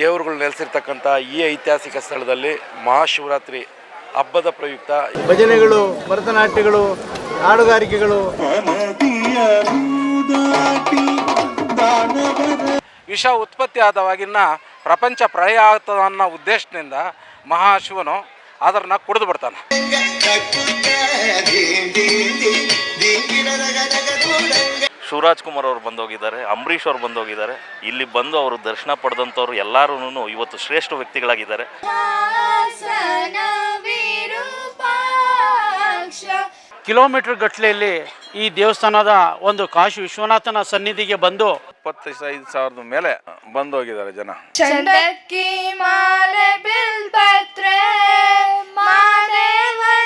ದೇವರುಗಳು ನೆಲೆಸಿರ್ತಕ್ಕಂಥ ಈ ಐತಿಹಾಸಿಕ ಸ್ಥಳದಲ್ಲಿ ಮಹಾಶಿವರಾತ್ರಿ ಹಬ್ಬದ ಪ್ರಯುಕ್ತ. ಭಜನೆಗಳು ಭರತನಾಟ್ಯಗಳು ಹಾಡುಗಾರಿಕೆಗಳು. ವಿಷ ಉತ್ಪತ್ತಿ ಆದವಾಗಿನ ಪ್ರಪಂಚ ಪ್ರಳಯ ಆಗ್ತದ ಅನ್ನೋ ಉದ್ದೇಶದಿಂದ ಮಹಾಶಿವನು ಅದನ್ನ ಕುಡಿದು ಬಿಡ್ತಾನೆ. ಶಿವರಾಜ್ ಕುಮಾರ್ ಅವರು ಬಂದೋಗಿದ್ದಾರೆ ಅಂಬರೀಶ್ ಅವರು ಬಂದೋಗಿದ್ದಾರೆ ಇಲ್ಲಿ ಬಂದು ಅವರು ದರ್ಶನ ಪಡೆದಂಥವ್ರು ಎಲ್ಲರೂ ಇವತ್ತು ಶ್ರೇಷ್ಠ ವ್ಯಕ್ತಿಗಳಾಗಿದ್ದಾರೆ. ಕಿಲೋಮೀಟರ್ ಗಟ್ಟಲೆಯಲ್ಲಿ ಈ ದೇವಸ್ಥಾನದ ಒಂದು ಕಾಶಿ ವಿಶ್ವನಾಥನ ಸನ್ನಿಧಿಗೆ ಬಂದು ಇಪ್ಪತ್ತೈದು ಸಾವಿರದ ಮೇಲೆ ಬಂದೋಗಿದ್ದಾರೆ ಜನ. ಚಂದಕ್ಕಿ ಮಾಲೆ ಬಿಲ್ಪತ್ರೆ ಮಾದೇವನಿ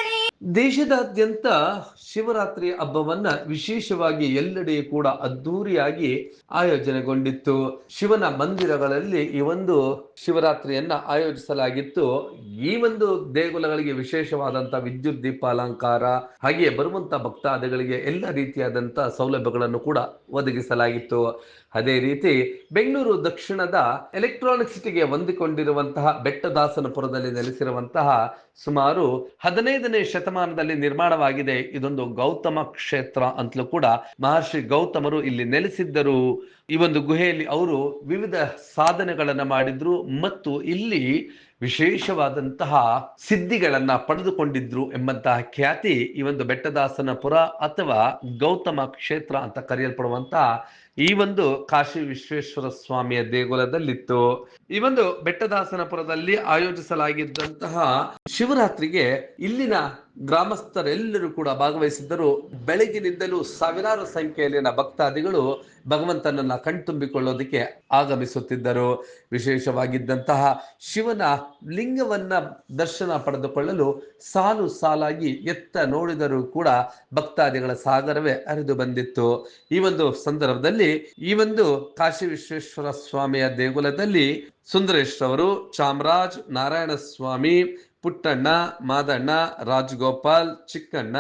ದೇಶದಾದ್ಯಂತ ಶಿವರಾತ್ರಿ ಹಬ್ಬವನ್ನ ವಿಶೇಷವಾಗಿ ಎಲ್ಲೆಡೆ ಕೂಡ ಅದ್ಧೂರಿಯಾಗಿ ಆಯೋಜನೆಗೊಂಡಿತ್ತು. ಶಿವನ ಮಂದಿರಗಳಲ್ಲಿ ಈ ಒಂದು ಶಿವರಾತ್ರಿಯನ್ನ ಆಯೋಜಿಸಲಾಗಿತ್ತು. ಈ ಒಂದು ದೇಗುಲಗಳಿಗೆ ವಿಶೇಷವಾದಂತಹ ವಿದ್ಯುತ್ ದೀಪಾಲಂಕಾರ, ಹಾಗೆಯೇ ಬರುವಂತ ಭಕ್ತಾದಿಗಳಿಗೆ ಎಲ್ಲ ರೀತಿಯಾದಂತಹ ಸೌಲಭ್ಯಗಳನ್ನು ಕೂಡ ಒದಗಿಸಲಾಗಿತ್ತು. ಅದೇ ರೀತಿ ಬೆಂಗಳೂರು ದಕ್ಷಿಣದ ಎಲೆಕ್ಟ್ರಾನಿಕ್ ಸಿಟಿಗೆ ಹೊಂದಿಕೊಂಡಿರುವಂತಹ ಬೆಟ್ಟದಾಸನಪುರದಲ್ಲಿ ನೆಲೆಸಿರುವಂತಹ ಸುಮಾರು ಹದಿನೈದನೇ ಶತಮಾನದಲ್ಲಿ ನಿರ್ಮಾಣವಾಗಿದೆ ಇದೊಂದು ಗೌತಮ ಕ್ಷೇತ್ರ ಅಂತಲೂ ಕೂಡ ಮಹರ್ಷಿ ಗೌತಮರು ಇಲ್ಲಿ ನೆಲೆಸಿದ್ದರು. ಈ ಒಂದು ಗುಹೆಯಲ್ಲಿ ಅವರು ವಿವಿಧ ಸಾಧನೆಗಳನ್ನು ಮಾಡಿದ್ರು ಮತ್ತು ಇಲ್ಲಿ ವಿಶೇಷವಾದಂತಹ ಸಿದ್ಧಿಗಳನ್ನ ಪಡೆದುಕೊಂಡಿದ್ರು ಎಂಬಂತಹ ಖ್ಯಾತಿ ಈ ಒಂದು ಬೆಟ್ಟದಾಸನಪುರ ಅಥವಾ ಗೌತಮ ಕ್ಷೇತ್ರ ಅಂತ ಕರೆಯಲ್ಪಡುವಂತಹ ಈ ಒಂದು ಕಾಶಿ ವಿಶ್ವೇಶ್ವರ ಸ್ವಾಮಿಯ ದೇಗುಲದಲ್ಲಿತ್ತು. ಈ ಒಂದು ಬೆಟ್ಟದಾಸನಪುರದಲ್ಲಿ ಆಯೋಜಿಸಲಾಗಿದ್ದಂತಹ ಶಿವರಾತ್ರಿಗೆ ಇಲ್ಲಿನ ಗ್ರಾಮಸ್ಥರೆಲ್ಲರೂ ಕೂಡ ಭಾಗವಹಿಸಿದ್ದರು. ಬೆಳಗಿನಿಂದಲೂ ಸಾವಿರಾರು ಸಂಖ್ಯೆಯಲ್ಲಿನ ಭಕ್ತಾದಿಗಳು ಭಗವಂತನನ್ನ ಕಣ್ತುಂಬಿಕೊಳ್ಳೋದಕ್ಕೆ ಆಗಮಿಸುತ್ತಿದ್ದರು. ವಿಶೇಷವಾಗಿದ್ದಂತಹ ಶಿವನ ಲಿಂಗವನ್ನ ದರ್ಶನ ಪಡೆದುಕೊಳ್ಳಲು ಸಾಲು ಸಾಲಾಗಿ ಎತ್ತ ನೋಡಿದರೂ ಕೂಡ ಭಕ್ತಾದಿಗಳ ಸಾಗರವೇ ಹರಿದು ಬಂದಿತ್ತು. ಈ ಒಂದು ಸಂದರ್ಭದಲ್ಲಿ ಈ ಒಂದು ಕಾಶಿ ವಿಶ್ವೇಶ್ವರ ಸ್ವಾಮಿಯ ದೇಗುಲದಲ್ಲಿ ಸುಂದರೇಶ್ ಅವರು ಚಾಮರಾಜ್ ನಾರಾಯಣ ಸ್ವಾಮಿ ಪುಟ್ಟಣ್ಣ, ಮಾದಣ್ಣ, ರಾಜಗೋಪಾಲ್, ಚಿಕ್ಕಣ್ಣ,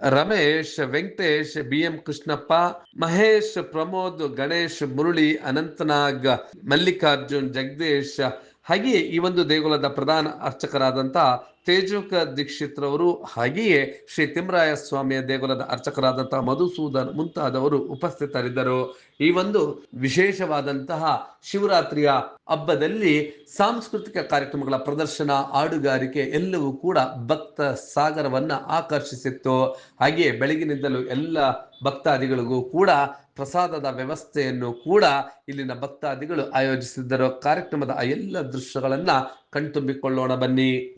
ರಮೇಶ್, ವೆಂಕಟೇಶ್ ಬಿ ಎಂ ಕೃಷ್ಣಪ್ಪ, ಮಹೇಶ್, ಪ್ರಮೋದ್, ಗಣೇಶ್, ಮುರುಳಿ, ಅನಂತನಾಗ್, ಮಲ್ಲಿಕಾರ್ಜುನ್, ಜಗದೀಶ್ ಹಾಗೆಯೇ ಈ ಒಂದು ದೇಗುಲದ ಪ್ರಧಾನ ಅರ್ಚಕರಾದಂಥ ತೇಜೋಕ ದೀಕ್ಷಿತ್ರವರು ಹಾಗೆಯೇ ಶ್ರೀ ತಿಮ್ಮರಾಯ ಸ್ವಾಮಿಯ ದೇಗುಲದ ಅರ್ಚಕರಾದಂತಹ ಮಧುಸೂದನ್ ಮುಂತಾದವರು ಉಪಸ್ಥಿತರಿದ್ದರು. ಈ ಒಂದು ವಿಶೇಷವಾದಂತಹ ಶಿವರಾತ್ರಿಯ ಹಬ್ಬದಲ್ಲಿ ಸಾಂಸ್ಕೃತಿಕ ಕಾರ್ಯಕ್ರಮಗಳ ಪ್ರದರ್ಶನ, ಹಾಡುಗಾರಿಕೆ ಎಲ್ಲವೂ ಕೂಡ ಭಕ್ತ ಸಾಗರವನ್ನ ಆಕರ್ಷಿಸಿತ್ತು. ಹಾಗೆಯೇ ಬೆಳಗಿನಿಂದಲೂ ಎಲ್ಲ ಭಕ್ತಾದಿಗಳಿಗೂ ಕೂಡ ಪ್ರಸಾದದ ವ್ಯವಸ್ಥೆಯನ್ನು ಕೂಡ ಇಲ್ಲಿನ ಭಕ್ತಾದಿಗಳು ಆಯೋಜಿಸಿದ್ದರು. ಕಾರ್ಯಕ್ರಮದ ಎಲ್ಲ ದೃಶ್ಯಗಳನ್ನ ಕಣ್ತುಂಬಿಕೊಳ್ಳೋಣ ಬನ್ನಿ.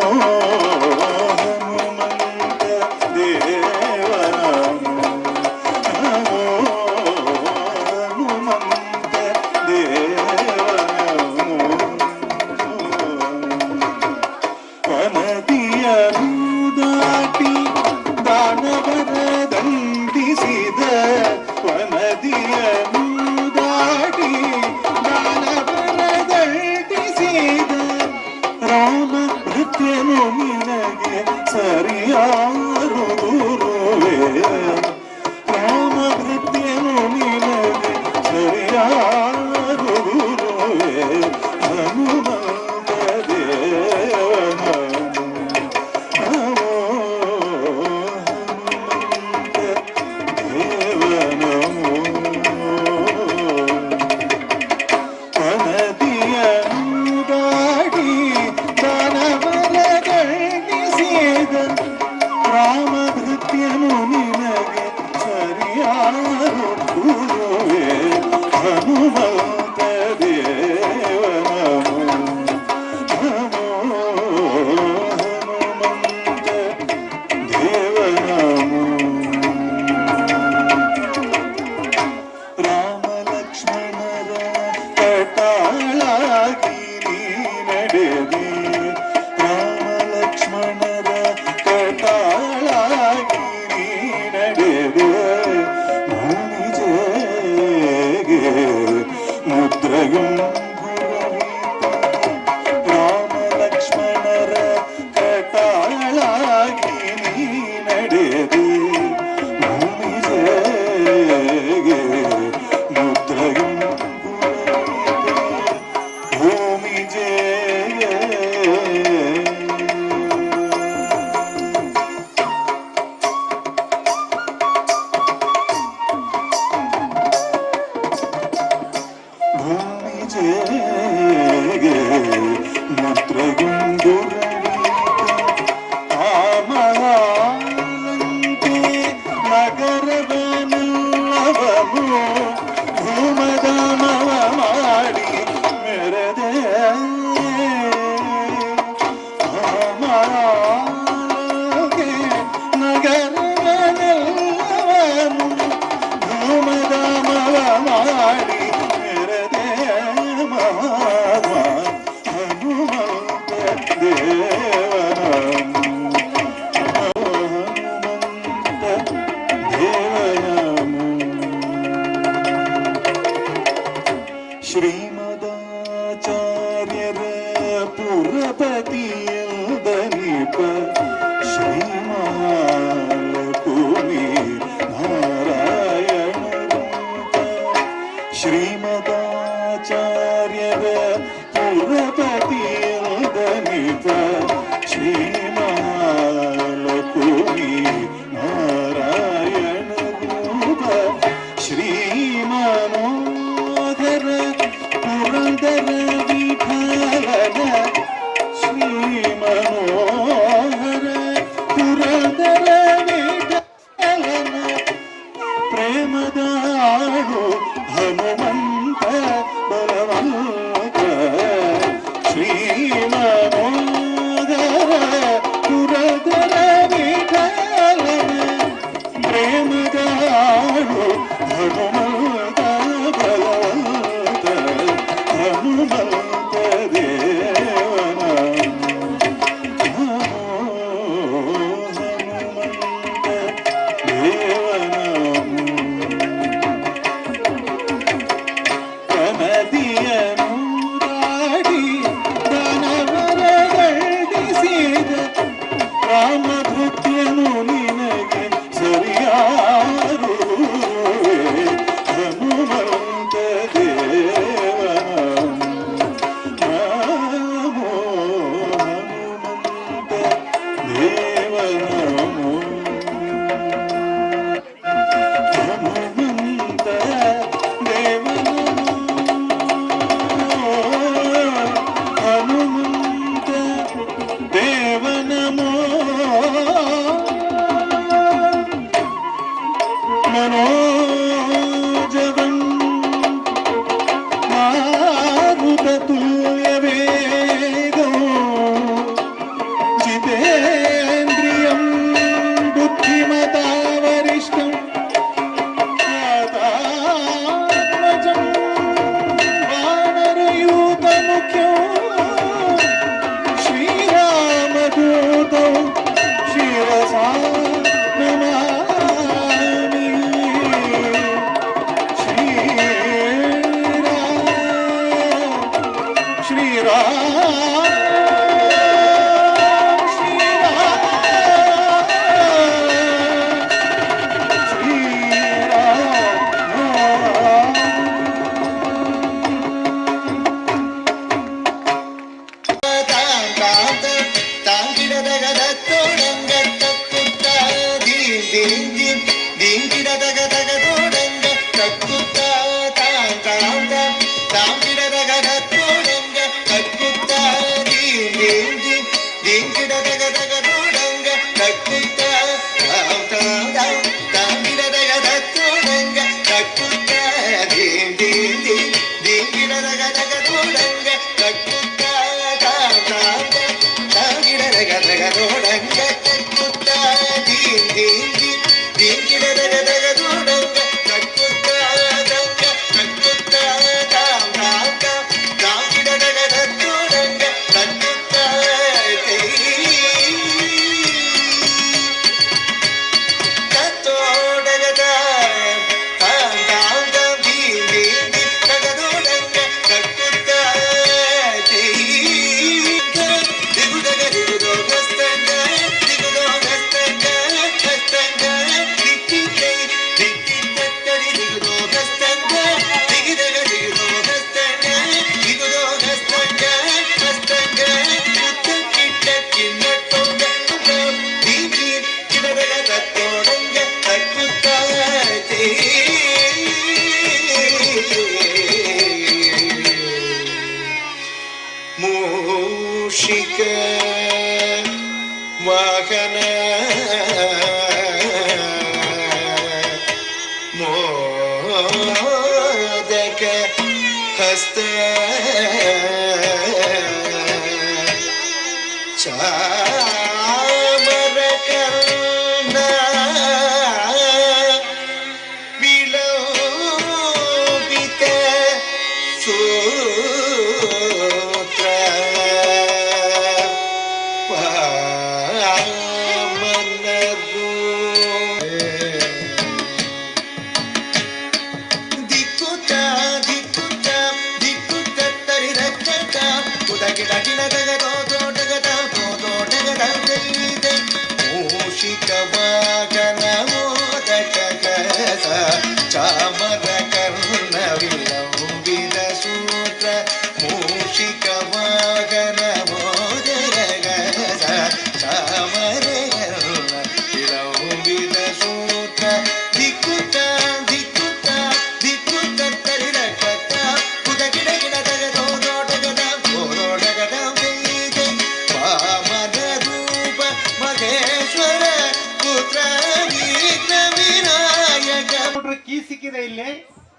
Ini.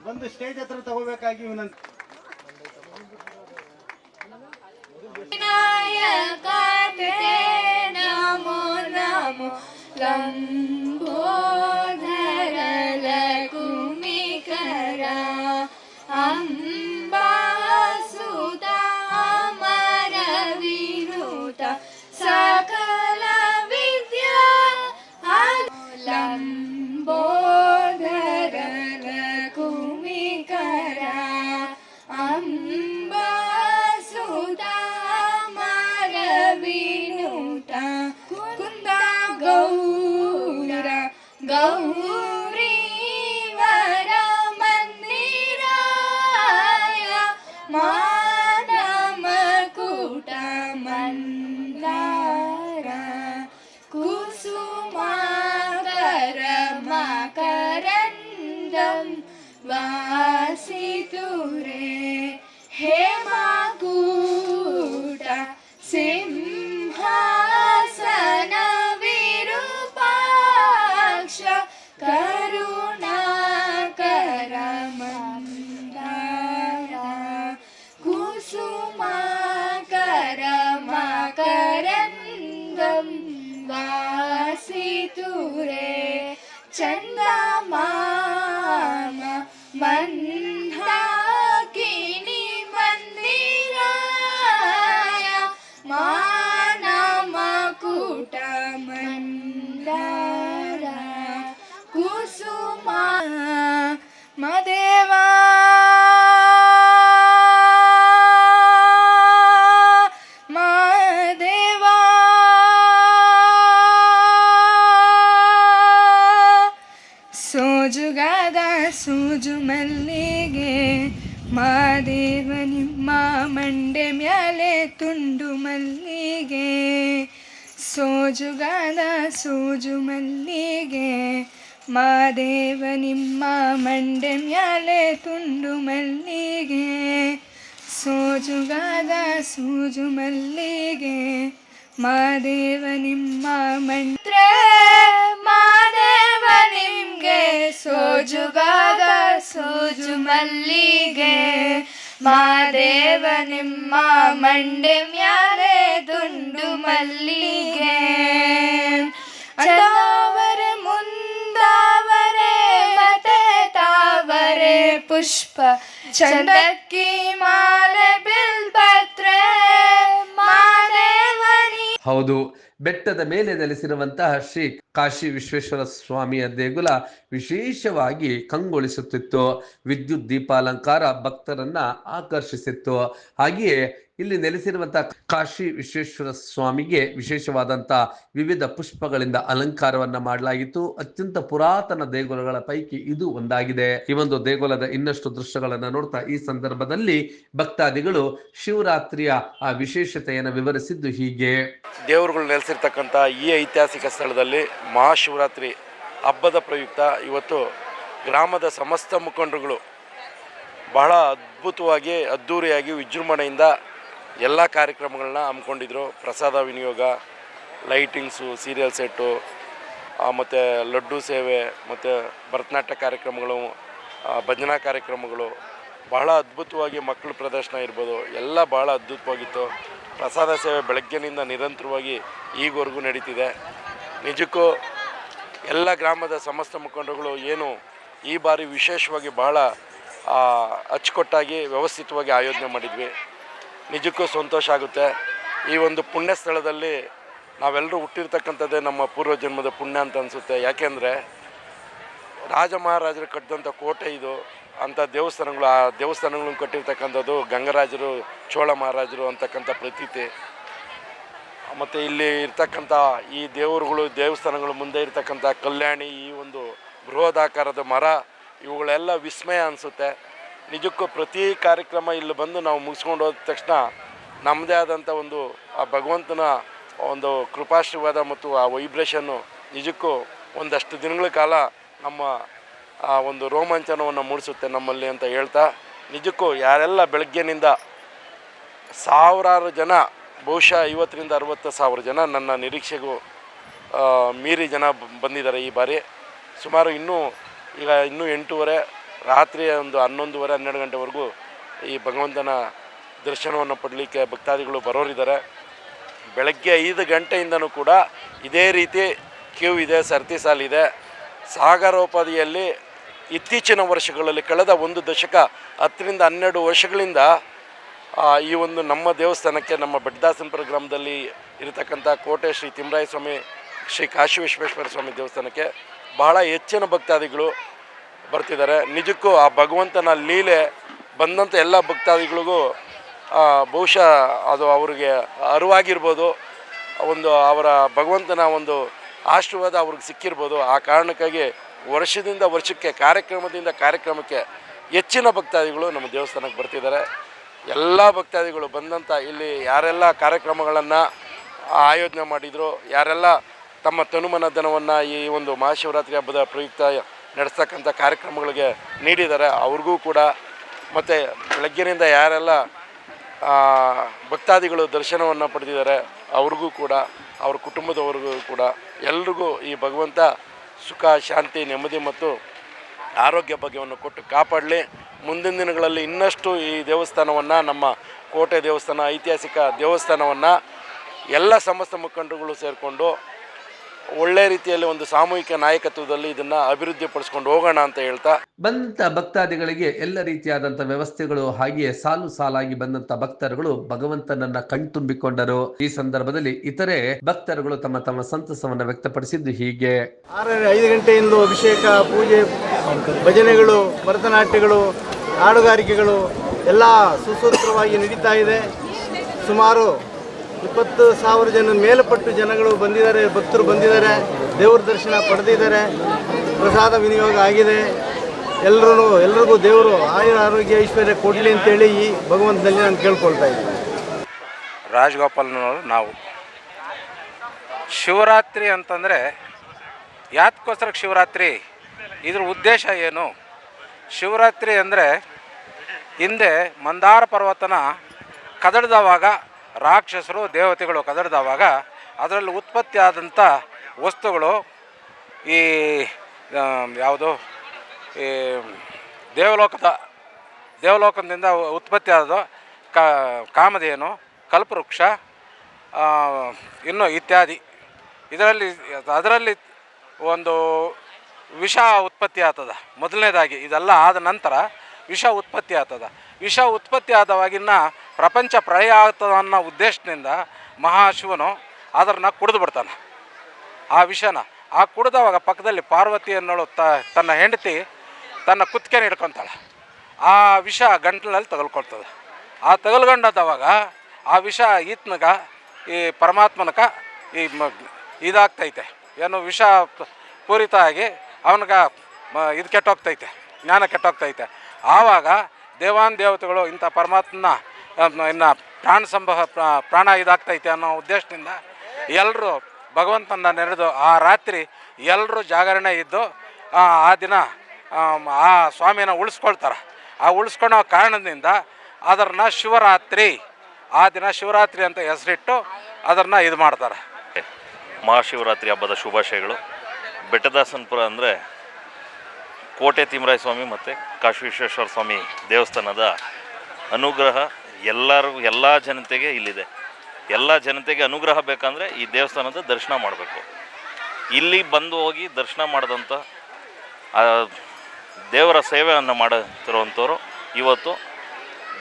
ಬಂದು ಸ್ಟೇಜ್ ಹತ್ರ ತಗೋಬೇಕಾಗಿ ಇವನಂತ ವಿನಾಯಕ ನಮೋ ನಮೋ சுமாகரமகரந்தம் வாசிதுரே சந்தமாம மன் ಮ್ಯಾಲೆ ತುಂಡು ಮಲ್ಲಿಗೆ, ಸೋಜುಗಾದ ಸೋಜು ಮಲ್ಲಿಗೆ, ಮಾದೇವ ನಿಮ್ಮ ಮಂಡೆ ಮ್ಯಾಲೆ ತುಂಡು ಮಲ್ಲಿಗೆ, ಸೋಜುಗಾದ ಸೂಜು ಮಲ್ಲಿಗೆ, ಮಾದೇವ ನಿಮ್ಮ ಮಂತ್ರ ಮಾದೇವ ನಿಮ್ಗೆ, ಸೋಜುಗಾದ ಸೋಜು ಮಲ್ಲಿಗೆ. ಮಾದೇವ ನಿಮ್ಮ ಮಂಡೆ ಮ್ಯಾಲೆ ದುಂಡು ಮಲ್ಲಿಗೆ ಅಡಾವರೆ ಮುಂದಾವರೆ ಮತ್ತೆ ತಾವರೆ ಪುಷ್ಪ ಚಂದಕ್ಕಿ ಮಾಲೆ ಬಿಲ್ಪತ್ರೆ ಹೌದು. ಬೆಟ್ಟದ ಮೇಲೆ ನೆಲೆಸಿರುವಂತಹ ಶ್ರೀ ಕಾಶಿ ವಿಶ್ವೇಶ್ವರ ಸ್ವಾಮಿಯ ದೇಗುಲ ವಿಶೇಷವಾಗಿ ಕಂಗೊಳಿಸುತ್ತಿತ್ತು. ವಿದ್ಯುತ್ ದೀಪಾಲಂಕಾರ ಭಕ್ತರನ್ನ ಆಕರ್ಷಿಸಿತ್ತು. ಹಾಗೆಯೇ ಇಲ್ಲಿ ನೆಲೆಸಿರುವಂತಹ ಕಾಶಿ ವಿಶ್ವೇಶ್ವರ ಸ್ವಾಮಿಗೆ ವಿಶೇಷವಾದಂತಹ ವಿವಿಧ ಪುಷ್ಪಗಳಿಂದ ಅಲಂಕಾರವನ್ನ ಮಾಡಲಾಗಿತ್ತು. ಅತ್ಯಂತ ಪುರಾತನ ದೇಗುಲಗಳ ಪೈಕಿ ಇದು ಒಂದಾಗಿದೆ. ಈ ಒಂದು ದೇಗುಲದ ಇನ್ನಷ್ಟು ದೃಶ್ಯಗಳನ್ನ ನೋಡ್ತಾ ಈ ಸಂದರ್ಭದಲ್ಲಿ ಭಕ್ತಾದಿಗಳು ಶಿವರಾತ್ರಿಯ ಆ ವಿಶೇಷತೆಯನ್ನು ವಿವರಿಸಿದ್ದು ಹೀಗೆ. ದೇವರುಗಳು ನೆಲೆಸಿರ್ತಕ್ಕಂಥ ಈ ಐತಿಹಾಸಿಕ ಸ್ಥಳದಲ್ಲಿ ಮಹಾಶಿವರಾತ್ರಿ ಹಬ್ಬದ ಪ್ರಯುಕ್ತ ಇವತ್ತು ಗ್ರಾಮದ ಸಮಸ್ತ ಮುಖಂಡರುಗಳು ಬಹಳ ಅದ್ಭುತವಾಗಿ ಅದ್ಧೂರಿಯಾಗಿ ವಿಜೃಂಭಣೆಯಿಂದ ಎಲ್ಲ ಕಾರ್ಯಕ್ರಮಗಳನ್ನ ಹಮ್ಮಿಕೊಂಡಿದ್ರು. ಪ್ರಸಾದ, ವಿನಿಯೋಗ, ಲೈಟಿಂಗ್ಸು, ಸೀರಿಯಲ್ ಸೆಟ್ಟು ಮತ್ತು ಲಡ್ಡು ಸೇವೆ, ಮತ್ತು ಭರತನಾಟ್ಯ ಕಾರ್ಯಕ್ರಮಗಳು ಭಜನಾ ಕಾರ್ಯಕ್ರಮಗಳು. ಬಹಳ ಅದ್ಭುತವಾಗಿ ಮಕ್ಕಳ ಪ್ರದರ್ಶನ ಇರ್ಬೋದು. ಎಲ್ಲ ಭಾಳ ಅದ್ಭುತವಾಗಿತ್ತು. ಪ್ರಸಾದ ಸೇವೆ ಬೆಳಗ್ಗೆನಿಂದ ನಿರಂತರವಾಗಿ ಈಗವರೆಗೂ ನಡೀತಿದೆ. ನಿಜಕ್ಕೂ ಎಲ್ಲ ಗ್ರಾಮದ ಸಮಸ್ತ ಮುಖಂಡರುಗಳು ಏನು ಈ ಬಾರಿ ವಿಶೇಷವಾಗಿ ಬಹಳ ಅಚ್ಚುಕಟ್ಟಾಗಿ ವ್ಯವಸ್ಥಿತವಾಗಿ ಆಯೋಜನೆ ಮಾಡಿದ್ವಿ. ನಿಜಕ್ಕೂ ಸಂತೋಷ ಆಗುತ್ತೆ. ಈ ಒಂದು ಪುಣ್ಯ ಸ್ಥಳದಲ್ಲಿ ನಾವೆಲ್ಲರೂ ಹುಟ್ಟಿರ್ತಕ್ಕಂಥದ್ದೇ ನಮ್ಮ ಪೂರ್ವ ಜನ್ಮದ ಪುಣ್ಯ ಅಂತ ಅನಿಸುತ್ತೆ. ಯಾಕೆಂದರೆ ರಾಜ ಮಹಾರಾಜರು ಕಟ್ಟಿದಂಥ ಕೋಟೆ ಇದು, ಅಂಥ ದೇವಸ್ಥಾನಗಳು, ಆ ದೇವಸ್ಥಾನಗಳನ್ನು ಕಟ್ಟಿರ್ತಕ್ಕಂಥದ್ದು ಗಂಗರಾಜರು, ಚೋಳ ಮಹಾರಾಜರು ಅಂತಕ್ಕಂಥ ಪ್ರತೀತಿ. ಮತ್ತು ಇಲ್ಲಿ ಇರ್ತಕ್ಕಂಥ ಈ ದೇವರುಗಳು, ದೇವಸ್ಥಾನಗಳು ಮುಂದೆ ಇರ್ತಕ್ಕಂಥ ಕಲ್ಯಾಣಿ, ಈ ಒಂದು ಬೃಹದಾಕಾರದ ಮರ, ಇವುಗಳೆಲ್ಲ ವಿಸ್ಮಯ ಅನಿಸುತ್ತೆ. ನಿಜಕ್ಕೂ ಪ್ರತಿ ಕಾರ್ಯಕ್ರಮ ಇಲ್ಲಿ ಬಂದು ನಾವು ಮುಗಿಸ್ಕೊಂಡು ಹೋದ ತಕ್ಷಣ ನಮ್ಮದೇ ಆದಂಥ ಒಂದು ಆ ಭಗವಂತನ ಒಂದು ಕೃಪಾಶೀರ್ವಾದ ಮತ್ತು ಆ ವೈಬ್ರೇಷನ್ನು ನಿಜಕ್ಕೂ ಒಂದಷ್ಟು ದಿನಗಳ ಕಾಲ ನಮ್ಮ ಆ ಒಂದು ರೋಮಾಂಚನವನ್ನು ಮೂಡಿಸುತ್ತೆ ನಮ್ಮಲ್ಲಿ ಅಂತ ಹೇಳ್ತಾ, ನಿಜಕ್ಕೂ ಯಾರೆಲ್ಲ ಬೆಳಗ್ಗೆನಿಂದ ಸಾವಿರಾರು ಜನ, ಬಹುಶಃ ಐವತ್ತರಿಂದ ಅರವತ್ತು ಸಾವಿರ ಜನ ನನ್ನ ನಿರೀಕ್ಷೆಗೂ ಮೀರಿ ಜನ ಬಂದಿದ್ದಾರೆ ಈ ಬಾರಿ. ಸುಮಾರು ಇನ್ನೂ ಈಗ ಇನ್ನೂ ಎಂಟೂವರೆ ರಾತ್ರಿ ಒಂದು ಹನ್ನೊಂದುವರೆ, ಹನ್ನೆರಡು ಗಂಟೆವರೆಗೂ ಈ ಭಗವಂತನ ದರ್ಶನವನ್ನು ಪಡಲಿಕ್ಕೆ ಭಕ್ತಾದಿಗಳು ಬರೋರಿದ್ದಾರೆ. ಬೆಳಗ್ಗೆ ಐದು ಗಂಟೆಯಿಂದನೂ ಕೂಡ ಇದೇ ರೀತಿ ಕ್ಯೂ ಇದೆ, ಸರತಿ ಸಾಲಿದೆ ಸಾಗರೋಪಾದಿಯಲ್ಲಿ ಇತ್ತೀಚಿನ ವರ್ಷಗಳಲ್ಲಿ ಕಳೆದ ಒಂದು ದಶಕ ಹತ್ತರಿಂದ ಹನ್ನೆರಡು ವರ್ಷಗಳಿಂದ ಈ ಒಂದು ನಮ್ಮ ದೇವಸ್ಥಾನಕ್ಕೆ ನಮ್ಮ ಬೆಟ್ಟದಾಸನಪುರ ಗ್ರಾಮದಲ್ಲಿ ಇರತಕ್ಕಂಥ ಕೋಟೆ ಶ್ರೀ ತಿಮ್ಮರಾಯಸ್ವಾಮಿ ಶ್ರೀ ಕಾಶಿ ವಿಶ್ವೇಶ್ವರ ಸ್ವಾಮಿ ದೇವಸ್ಥಾನಕ್ಕೆ ಬಹಳ ಹೆಚ್ಚಿನ ಭಕ್ತಾದಿಗಳು ಬರ್ತಿದ್ದಾರೆ. ನಿಜಕ್ಕೂ ಆ ಭಗವಂತನ ಲೀಲೆ ಬಂದಂಥ ಎಲ್ಲ ಭಕ್ತಾದಿಗಳಿಗೂ ಬಹುಶಃ ಅದು ಅವರಿಗೆ ಅರಿವಾಗಿರ್ಬೋದು. ಒಂದು ಅವರ ಭಗವಂತನ ಒಂದು ಆಶೀರ್ವಾದ ಅವ್ರಿಗೆ ಸಿಕ್ಕಿರ್ಬೋದು. ಆ ಕಾರಣಕ್ಕಾಗಿ ವರ್ಷದಿಂದ ವರ್ಷಕ್ಕೆ, ಕಾರ್ಯಕ್ರಮದಿಂದ ಕಾರ್ಯಕ್ರಮಕ್ಕೆ ಹೆಚ್ಚಿನ ಭಕ್ತಾದಿಗಳು ನಮ್ಮ ದೇವಸ್ಥಾನಕ್ಕೆ ಬರ್ತಿದ್ದಾರೆ. ಎಲ್ಲ ಭಕ್ತಾದಿಗಳು ಬಂದಂಥ ಇಲ್ಲಿ ಯಾರೆಲ್ಲ ಕಾರ್ಯಕ್ರಮಗಳನ್ನು ಆಯೋಜನೆ ಮಾಡಿದರು, ಯಾರೆಲ್ಲ ತಮ್ಮ ತನುಮನ ಧನವನ್ನು ಈ ಒಂದು ಮಹಾಶಿವರಾತ್ರಿ ಹಬ್ಬದ ಪ್ರಯುಕ್ತ ನಡೆಸ್ತಕ್ಕಂಥ ಕಾರ್ಯಕ್ರಮಗಳಿಗೆ ನೀಡಿದ್ದಾರೆ. ಅವ್ರಿಗೂ ಕೂಡ ಮತ್ತು ಬೆಳಗ್ಗಿನಿಂದ ಯಾರೆಲ್ಲ ಭಕ್ತಾದಿಗಳು ದರ್ಶನವನ್ನು ಪಡೆದಿದ್ದಾರೆ, ಅವ್ರಿಗೂ ಕೂಡ, ಅವ್ರ ಕುಟುಂಬದವ್ರಿಗೂ ಕೂಡ ಎಲ್ರಿಗೂ ಈ ಭಗವಂತ ಸುಖ, ಶಾಂತಿ, ನೆಮ್ಮದಿ ಮತ್ತು ಆರೋಗ್ಯ ಭಾಗ್ಯವನ್ನು ಕೊಟ್ಟು ಕಾಪಾಡಲಿ. ಮುಂದಿನ ದಿನಗಳಲ್ಲಿ ಇನ್ನಷ್ಟು ಈ ದೇವಸ್ಥಾನವನ್ನು, ನಮ್ಮ ಕೋಟೆ ದೇವಸ್ಥಾನ, ಐತಿಹಾಸಿಕ ದೇವಸ್ಥಾನವನ್ನು ಎಲ್ಲ ಸಮಸ್ತ ಮುಖಂಡರುಗಳು ಸೇರಿಕೊಂಡು ಒಳ್ಳೆ ರೀತಿಯಲ್ಲಿ ಒಂದು ಸಾಮೂಹಿಕ ನಾಯಕತ್ವದಲ್ಲಿ ಇದನ್ನ ಅಭಿವೃದ್ಧಿಪಡಿಸ್ಕೊಂಡು ಹೋಗೋಣ ಅಂತ ಹೇಳ್ತಾ. ಬಂದಂತ ಭಕ್ತಾದಿಗಳಿಗೆ ಎಲ್ಲ ರೀತಿಯಾದಂತ ವ್ಯವಸ್ಥೆಗಳು ಹಾಗೆಯೇ ಸಾಲು ಸಾಲಾಗಿ ಬಂದಂತ ಭಕ್ತರುಗಳು ಭಗವಂತನನ್ನ ಕಣ್ತುಂಬಿಕೊಂಡರು. ಈ ಸಂದರ್ಭದಲ್ಲಿ ಇತರೆ ಭಕ್ತರುಗಳು ತಮ್ಮ ತಮ್ಮ ಸಂತಸವನ್ನ ವ್ಯಕ್ತಪಡಿಸಿದ್ದು ಹೀಗೆ. ಆರನೇ ಐದು ಗಂಟೆಯಿಂದ ಅಭಿಷೇಕ ಪೂಜೆ ಭಜನೆಗಳು ಭರತನಾಟ್ಯಗಳು ಹಾಡುಗಾರಿಕೆಗಳು ಎಲ್ಲ ಸುಸೂತ್ರವಾಗಿ ನಡೀತಾ ಇದೆ. ಸುಮಾರು ಇಪ್ಪತ್ತು ಸಾವಿರ ಜನ ಮೇಲ್ಪಟ್ಟು ಜನಗಳು ಬಂದಿದ್ದಾರೆ, ಭಕ್ತರು ಬಂದಿದ್ದಾರೆ, ದೇವ್ರ ದರ್ಶನ ಪಡೆದಿದ್ದಾರೆ, ಪ್ರಸಾದ ವಿನಿಯೋಗ ಆಗಿದೆ. ಎಲ್ಲರೂ ಎಲ್ರಿಗೂ ದೇವರು ಆಯುರ ಆರೋಗ್ಯ ಐಶ್ವರ್ಯ ಕೊಡಲಿ ಅಂತೇಳಿ ಈ ಭಗವಂತನಲ್ಲಿ ನಾನು ಕೇಳ್ಕೊಳ್ತಾ ಇದ್ದೀನಿ. ರಾಜಗೋಪಾಲ್ನವರು ನಾವು. ಶಿವರಾತ್ರಿ ಅಂತಂದರೆ ಯಾತ್ಕೋಸ್ಕರ ಶಿವರಾತ್ರಿ? ಇದ್ರ ಉದ್ದೇಶ ಏನು? ಶಿವರಾತ್ರಿ ಅಂದರೆ ಹಿಂದೆ ಮಂದಾರ ಪರ್ವತನ ಕದಡ್ದವಾಗ ರಾಕ್ಷಸರು ದೇವತೆಗಳು ಕದಡ್ದವಾಗ ಅದರಲ್ಲಿ ಉತ್ಪತ್ತಿ ಆದಂಥ ವಸ್ತುಗಳು ಈ ಯಾವುದು ಈ ದೇವಲೋಕದ, ದೇವಲೋಕದಿಂದ ಉತ್ಪತ್ತಿ ಆದದು ಕಾಮಧೇನು, ಕಲ್ಪವೃಕ್ಷ ಇನ್ನೂ ಇತ್ಯಾದಿ. ಇದರಲ್ಲಿ, ಅದರಲ್ಲಿ ಒಂದು ವಿಷ ಉತ್ಪತ್ತಿ ಆಗ್ತದ ಮೊದಲನೇದಾಗಿ ಇದೆಲ್ಲ ಆದ ನಂತರ ವಿಷ ಉತ್ಪತ್ತಿ ಆಗ್ತದ ವಿಷ ಉತ್ಪತ್ತಿ ಆದವಾಗಿನ ಪ್ರಪಂಚ ಪ್ರಳಯ ಆಗ್ತದ ಅನ್ನೋ ಉದ್ದೇಶದಿಂದ ಮಹಾಶಿವನು ಅದರನ್ನ ಕುಡಿದು ಬಿಡ್ತಾನೆ. ಆ ವಿಷನ ಆ ಕುಡಿದವಾಗ ಪಕ್ಕದಲ್ಲಿ ಪಾರ್ವತಿ ಅನ್ನೋಳು ತ, ತನ್ನ ಹೆಂಡತಿ ತನ್ನ ಕುತ್ತಿಗೆನ ಹಿಡ್ಕೊತಾಳೆ. ಆ ವಿಷ ಗಂಟಲಲ್ಲಿ ತಗಲ್ಕೊಳ್ತದೆ. ಆ ತಗಲ್ಗೊಂಡದವಾಗ ಆ ವಿಷ ಈತ್ನಗ ಈ ಪರಮಾತ್ಮನಕ ಈ ಇದಾಗ್ತೈತೆ. ಏನು ವಿಷ ಪೂರಿತ ಆಗಿ ಅವನಿಗೆ ಇದು ಕೆಟ್ಟೋಗ್ತೈತೆ, ಜ್ಞಾನ ಕೆಟ್ಟೋಗ್ತೈತೆ. ಆವಾಗ ದೇವಾನ್ ದೇವತೆಗಳು ಇಂಥ ಪರಮಾತ್ಮನ ಇನ್ನು ಪ್ರಾಣ ಸಂಭವ ಪ್ರಾ- ಪ್ರಾಣ ಇದಾಗ್ತೈತೆ ಅನ್ನೋ ಉದ್ದೇಶದಿಂದ ಎಲ್ಲರೂ ಭಗವಂತನ ನೆನೆದು ಆ ರಾತ್ರಿ ಎಲ್ಲರೂ ಜಾಗರಣೆ ಇದ್ದು, ಆ ದಿನ, ಆ ಸ್ವಾಮಿನ ಉಳಿಸ್ಕೊಳ್ತಾರೆ. ಆ ಉಳಿಸ್ಕೊಳ್ಳೋ ಕಾರಣದಿಂದ ಅದನ್ನು ಶಿವರಾತ್ರಿ, ಆ ದಿನ ಶಿವರಾತ್ರಿ ಅಂತ ಹೆಸರಿಟ್ಟು ಅದನ್ನು ಇದು ಮಾಡ್ತಾರೆ. ಮಹಾಶಿವರಾತ್ರಿ ಹಬ್ಬದ ಶುಭಾಶಯಗಳು. ಬೆಟ್ಟದಾಸನಪುರ ಅಂದರೆ ಕೋಟೆ ತಿಮ್ಮರಾಯ ಸ್ವಾಮಿ ಮತ್ತು ಕಾಶಿ ವಿಶ್ವೇಶ್ವರ ಸ್ವಾಮಿ ದೇವಸ್ಥಾನದ ಅನುಗ್ರಹ ಎಲ್ಲರೂ, ಎಲ್ಲ ಜನತೆಗೆ ಇಲ್ಲಿದೆ. ಎಲ್ಲ ಜನತೆಗೆ ಅನುಗ್ರಹ ಬೇಕಂದರೆ ಈ ದೇವಸ್ಥಾನದ ದರ್ಶನ ಮಾಡಬೇಕು. ಇಲ್ಲಿ ಬಂದು ಹೋಗಿ ದರ್ಶನ ಮಾಡಿದಂಥ ದೇವರ ಸೇವೆಯನ್ನು ಮಾಡುತ್ತಿರುವಂಥವ್ರು ಇವತ್ತು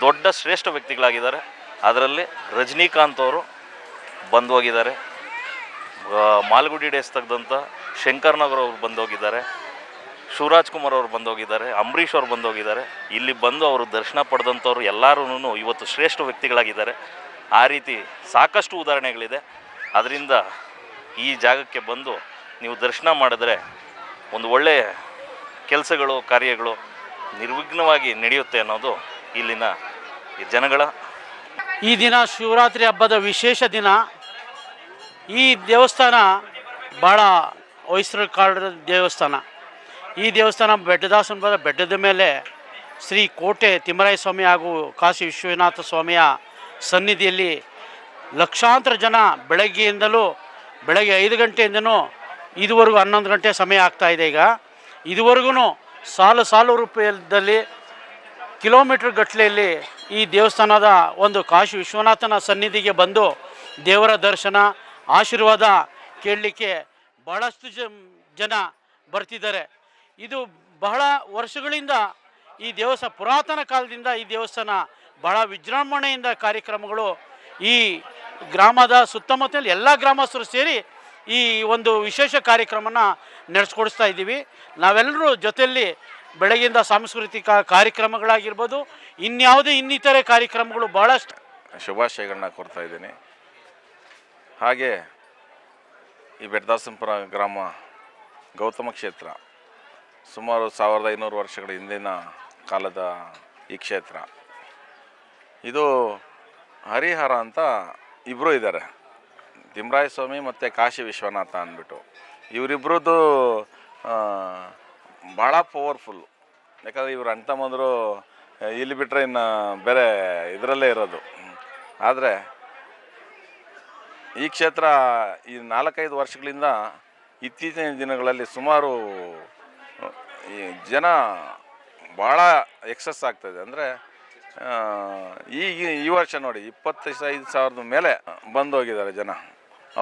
ದೊಡ್ಡ ಶ್ರೇಷ್ಠ ವ್ಯಕ್ತಿಗಳಾಗಿದ್ದಾರೆ. ಅದರಲ್ಲಿ ರಜನಿಕಾಂತ್ ಅವರು ಬಂದು ಹೋಗಿದ್ದಾರೆ. ಮಾಲ್ಗುಡಿ ಡೇಸ್ ತೆಗೆದಂಥ ಶಂಕರ್ನಗರ್ ಅವರು ಬಂದು ಹೋಗಿದ್ದಾರೆ. ಶಿವರಾಜ್ ಕುಮಾರ್ ಅವರು ಬಂದೋಗಿದ್ದಾರೆ, ಅಂಬರೀಷ್ ಅವರು ಬಂದೋಗಿದ್ದಾರೆ. ಇಲ್ಲಿ ಬಂದು ಅವರು ದರ್ಶನ ಪಡೆದಂಥವ್ರು ಎಲ್ಲರೂ ಇವತ್ತು ಶ್ರೇಷ್ಠ ವ್ಯಕ್ತಿಗಳಾಗಿದ್ದಾರೆ. ಆ ರೀತಿ ಸಾಕಷ್ಟು ಉದಾಹರಣೆಗಳಿದೆ. ಅದರಿಂದ ಈ ಜಾಗಕ್ಕೆ ಬಂದು ನೀವು ದರ್ಶನ ಮಾಡಿದ್ರೆ ಒಂದು ಒಳ್ಳೆಯ ಕೆಲಸಗಳು, ಕಾರ್ಯಗಳು ನಿರ್ವಿಘ್ನವಾಗಿ ನಡೆಯುತ್ತೆ ಅನ್ನೋದು ಇಲ್ಲಿನ ಜನಗಳ ಈ ದಿನ ಶಿವರಾತ್ರಿ ಹಬ್ಬದ ವಿಶೇಷ ದಿನ. ಈ ದೇವಸ್ಥಾನ ಭಾಳ ಹೊಯ್ಸಳ ಕಾಲದ ದೇವಸ್ಥಾನ. ಈ ದೇವಸ್ಥಾನ ಬೆಟ್ಟದಾಸನಪುರ ಬೆಟ್ಟದ ಮೇಲೆ ಶ್ರೀ ಕೋಟೆ ತಿಮ್ಮರಾಯ ಸ್ವಾಮಿ ಹಾಗೂ ಕಾಶಿ ವಿಶ್ವನಾಥ ಸ್ವಾಮಿಯ ಸನ್ನಿಧಿಯಲ್ಲಿ ಲಕ್ಷಾಂತರ ಜನ ಬೆಳಗ್ಗೆಯಿಂದಲೂ, ಬೆಳಗ್ಗೆ ಐದು ಗಂಟೆಯಿಂದನೂ ಇದುವರೆಗೂ ಹನ್ನೊಂದು ಗಂಟೆ ಸಮಯ ಆಗ್ತಾ ಇದೆ ಈಗ. ಇದುವರೆಗೂ ಸಾಲು ಸಾಲು ರೂಪದಲ್ಲಿ ಕಿಲೋಮೀಟ್ರ್ ಗಟ್ಟಲೆಯಲ್ಲಿ ಈ ದೇವಸ್ಥಾನದ ಒಂದು ಕಾಶಿ ವಿಶ್ವನಾಥನ ಸನ್ನಿಧಿಗೆ ಬಂದು ದೇವರ ದರ್ಶನ, ಆಶೀರ್ವಾದ ಕೇಳಲಿಕ್ಕೆ ಭಾಳಷ್ಟು ಜನ ಬರ್ತಿದ್ದಾರೆ. ಇದು ಬಹಳ ವರ್ಷಗಳಿಂದ ಈ ದೇವಸ್ಥಾನ ಪುರಾತನ ಕಾಲದಿಂದ ಈ ದೇವಸ್ಥಾನ ಬಹಳ ವಿಜೃಂಭಣೆಯಿಂದ ಕಾರ್ಯಕ್ರಮಗಳು ಈ ಗ್ರಾಮದ ಸುತ್ತಮುತ್ತಲ ಎಲ್ಲ ಗ್ರಾಮಸ್ಥರು ಸೇರಿ ಈ ಒಂದು ವಿಶೇಷ ಕಾರ್ಯಕ್ರಮನ ನಡೆಸ್ಕೊಡಿಸ್ತಾ ಇದ್ದೀವಿ. ನಾವೆಲ್ಲರೂ ಜೊತೆಯಲ್ಲಿ ಬೆಳಗಿಂದ ಸಾಂಸ್ಕೃತಿಕ ಕಾರ್ಯಕ್ರಮಗಳಾಗಿರ್ಬೋದು, ಇನ್ಯಾವುದೇ ಇನ್ನಿತರೆ ಕಾರ್ಯಕ್ರಮಗಳು ಭಾಳಷ್ಟು ಶುಭಾಶಯಗಳನ್ನ ಕೊಡ್ತಾ ಇದ್ದೀನಿ. ಹಾಗೆ ಈ ಬೆಟ್ಟದಾಸಂಪುರ ಗ್ರಾಮ ಗೌತಮ ಕ್ಷೇತ್ರ ಸುಮಾರು ಸಾವಿರದ ಐನೂರು ವರ್ಷಗಳ ಹಿಂದಿನ ಕಾಲದ ಈ ಕ್ಷೇತ್ರ. ಇದು ಹರಿಹರ ಅಂತ ಇಬ್ಬರು ಇದ್ದಾರೆ. ತಿಮ್ರಾಯ ಸ್ವಾಮಿ ಮತ್ತು ಕಾಶಿ ವಿಶ್ವನಾಥ ಅಂದ್ಬಿಟ್ಟು. ಇವರಿಬ್ರದ್ದು ಭಾಳ ಪವರ್ಫುಲ್ಲು ಯಾಕಂದರೆ ಇವರು ಅಣ್ಣ ತಮ್ಮಂದರು ಇಲ್ಲಿ ಬಿಟ್ಟರೆ ಇನ್ನು ಬೇರೆ ಇದರಲ್ಲೇ ಇರೋದು. ಆದರೆ, ಈ ಕ್ಷೇತ್ರ ಈ ನಾಲ್ಕೈದು ವರ್ಷಗಳಿಂದ ಇತ್ತೀಚಿನ ದಿನಗಳಲ್ಲಿ ಸುಮಾರು ಈ ಜನ ಭಾಳ ಎಕ್ಸಸ್ ಆಗ್ತದೆ ಅಂದರೆ ಈಗ ಈ ವರ್ಷ ನೋಡಿ, ಇಪ್ಪತ್ತೈದು ಸಾವಿರದ ಮೇಲೆ ಬಂದು ಹೋಗಿದ್ದಾರೆ ಜನ.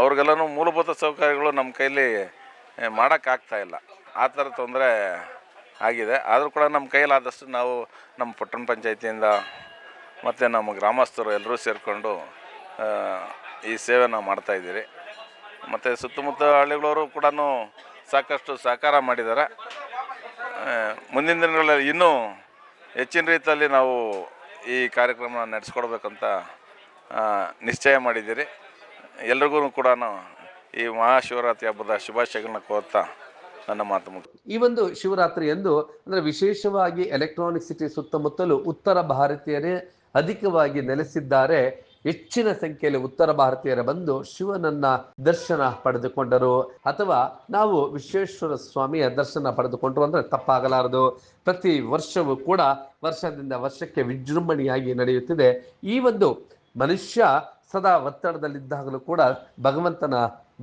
ಅವ್ರಿಗೆಲ್ಲನೂ ಮೂಲಭೂತ ಸೌಕರ್ಯಗಳು ನಮ್ಮ ಕೈಲಿ ಮಾಡೋಕ್ಕಾಗ್ತಾ ಇಲ್ಲ. ಆ ಥರ ತೊಂದರೆ ಆಗಿದೆ. ಆದರೂ ಕೂಡ ನಮ್ಮ ಕೈಲಾದಷ್ಟು ನಾವು ನಮ್ಮ ಪಟ್ಟಣ ಪಂಚಾಯತಿಯಿಂದ ಮತ್ತು ನಮ್ಮ ಗ್ರಾಮಸ್ಥರು ಎಲ್ಲರೂ ಸೇರಿಕೊಂಡು ಈ ಸೇವೆ ನಾವು ಮಾಡ್ತಾಯಿದ್ದೀರಿ ಮತ್ತು ಸುತ್ತಮುತ್ತ ಹಳ್ಳಿಗಳವರು ಕೂಡ ಸಾಕಷ್ಟು ಸಹಕಾರ ಮಾಡಿದ್ದಾರೆ. ಮುಂದಿನ ದಿನಗಳಲ್ಲಿ ಇನ್ನೂ ಹೆಚ್ಚಿನ ರೀತಿಯಲ್ಲಿ ನಾವು ಈ ಕಾರ್ಯಕ್ರಮ ನಡೆಸ್ಕೊಡ್ಬೇಕಂತ ನಿಶ್ಚಯ ಮಾಡಿದ್ದೀರಿ ಎಲ್ರಿಗೂ ಕೂಡ ಈ ಮಹಾಶಿವರಾತ್ರಿ ಹಬ್ಬದ ಶುಭಾಶಯಗಳನ್ನ ಕೋರ್ತಾ ನನ್ನ ಮಾತು ಮುಗಿಸ್ತೇನೆ. ಈ ಒಂದು ಶಿವರಾತ್ರಿ ಎಂದು ಅಂದರೆ ವಿಶೇಷವಾಗಿ ಎಲೆಕ್ಟ್ರಾನಿಕ್ ಸಿಟಿ ಸುತ್ತಮುತ್ತಲು ಉತ್ತರ ಭಾರತೀಯರೇ ಅಧಿಕವಾಗಿ ನೆಲೆಸಿದ್ದಾರೆ ಹೆಚ್ಚಿನ ಸಂಖ್ಯೆಯಲ್ಲಿ ಉತ್ತರ ಭಾರತೀಯರ ಬಂದು ಶಿವನನ್ನ ದರ್ಶನ ಪಡೆದುಕೊಂಡರು. ಅಥವಾ ನಾವು ವಿಶ್ವೇಶ್ವರ ಸ್ವಾಮಿಯ ದರ್ಶನ ಪಡೆದುಕೊಂಡ್ರು ಅಂದ್ರೆ ತಪ್ಪಾಗಲಾರದು. ಪ್ರತಿ ವರ್ಷವೂ ಕೂಡ ವರ್ಷದಿಂದ ವರ್ಷಕ್ಕೆ ವಿಜೃಂಭಣೆಯಾಗಿ ನಡೆಯುತ್ತಿದೆ. ಈ ಒಂದು ಮನುಷ್ಯ ಸದಾ ಒತ್ತಡದಲ್ಲಿದ್ದಾಗಲೂ ಕೂಡ ಭಗವಂತನ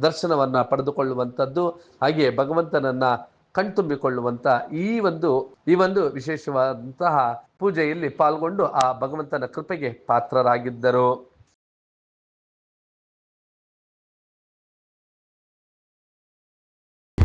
ದರ್ಶನವನ್ನ ಪಡೆದುಕೊಳ್ಳುವಂಥದ್ದು, ಹಾಗೆ ಭಗವಂತನನ್ನ ಕಣ್ತುಂಬಿಕೊಳ್ಳುವಂತ ಈ ಒಂದು ಈ ಒಂದು ವಿಶೇಷವಾದಂತಹ ಪೂಜೆಯಲ್ಲಿ ಪಾಲ್ಗೊಂಡು ಆ ಭಗವಂತನ ಕೃಪೆಗೆ ಪಾತ್ರರಾಗಿದ್ದರು.